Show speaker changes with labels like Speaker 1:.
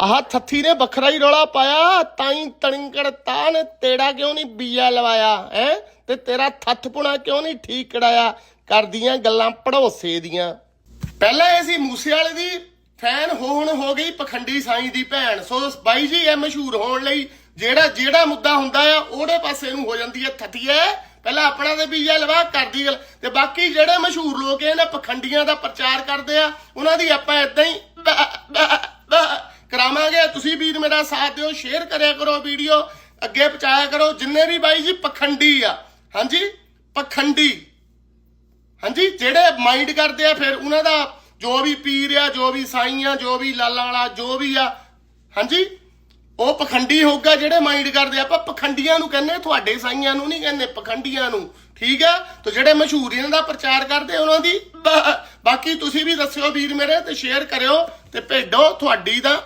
Speaker 1: ਆਹ ਥੱਥੀ ਨੇ ਵੱਖਰਾ ਹੀ ਰੌਲਾ ਪਾਇਆ, ਤਾਈ ਤਣਿੰਕੜ ਤਾਨ ਤੇੜਾ ਕਿਉਂ ਨਹੀਂ ਬੀਆ ਲਵਾਇਆ, ਹੈ? ਤੇ ਤੇਰਾ ਥੱਥਪੁਣਾ ਕਿਉਂ ਨਹੀਂ ਠੀਕ ਕਰਾਇਆ? ਕਰਦੀਆਂ ਗੱਲਾਂ ਪੜੋਸੇ ਦੀਆਂ। ਪਹਿਲਾਂ ਇਹ ਸੀ ਮੂਸੇ ਵਾਲੇ ਦੀ ਫੈਨ ਹੋਣ ਹੋ ਗਈ ਪਖੰਡੀ ਸਾਈਂ ਦੀ ਭੈਣ। ਸੋ ਬਾਈ ਜੀ, ਇਹ ਮਸ਼ਹੂਰ ਹੋਣ ਲਈ ਜਿਹੜਾ ਜਿਹੜਾ ਮੁੱਦਾ ਹੁੰਦਾ ਆ, ਉਹਦੇ ਪਾਸੇ ਨੂੰ ਹੋ ਜਾਂਦੀ ਹੈ? ਥੱਥੀਏ ਪਹਿਲਾਂ ਆਪਣਾ ਤੇ ਬੀਜਾ ਲਵਾ, ਕਰਦੀ ਗੱਲ। ਤੇ ਬਾਕੀ ਜਿਹੜੇ ਮਸ਼ਹੂਰ ਲੋਕ ਇਹਨਾਂ ਪਖੰਡੀਆਂ ਦਾ ਪ੍ਰਚਾਰ ਕਰਦੇ ਆ, ਉਹਨਾਂ ਦੀ ਆਪਾਂ ਇਦਾਂ ਹੀ ਤੁਸੀਂ ਵੀਰ ਮੇਰਾ ਸਾਥ ਦਿਓ ਸ਼ੇਅਰ ਕਰਿਆ ਕਰੋ ਵੀਡੀਓ ਅੱਗੇ ਪਹੁੰਚਾਇਆ ਕਰੋ। ਜਿੰਨੇ ਵੀ ਬਾਈ ਜੀ ਪਖੰਡੀ ਆ, ਹਾਂਜੀ? ਪਖੰਡੀ। ਹਾਂਜੀ? ਜਿਹੜੇ ਮਾਈਂਡ ਕਰਦੇ ਆ, ਫਿਰ ਉਹਨਾਂ ਦਾ ਜੋ ਵੀ ਪੀਰ ਆ, ਜੋ ਵੀ ਸਾਈਂ ਆ, ਜੋ ਵੀ ਲਾਲਾਂ ਵਾਲਾ, ਜੋ ਵੀ ਆ, ਹਾਂਜੀ? ਉਹ ਪਖੰਡੀ ਹੋਊਗਾ, ਜਿਹੜੇ ਮਾਈਂਡ ਕਰਦੇ ਆ। ਆਪਾਂ ਪਖੰਡੀਆਂ ਨੂੰ ਕਹਿੰਦੇ ਤੁਹਾਡੇ ਸਾਈਆਂ ਨੂੰ ਨਹੀਂ ਕਹਿੰਦੇ, ਪਖੰਡੀਆਂ ਨੂੰ। ਠੀਕ ਆ? ਤੇ ਜਿਹੜੇ ਮਸ਼ਹੂਰ ਇਹਨਾਂ ਦਾ ਪ੍ਰਚਾਰ ਕਰਦੇ ਉਹਨਾਂ ਦੀ ਬਾਕੀ ਤੁਸੀਂ ਵੀ ਦੱਸਿਓ ਵੀਰ ਮੇਰੇ, ਤੇ ਸ਼ੇਅਰ ਕਰਿਓ, ਤੇ ਭੇਡੋ ਤੁਹਾਡੀ ਦਾ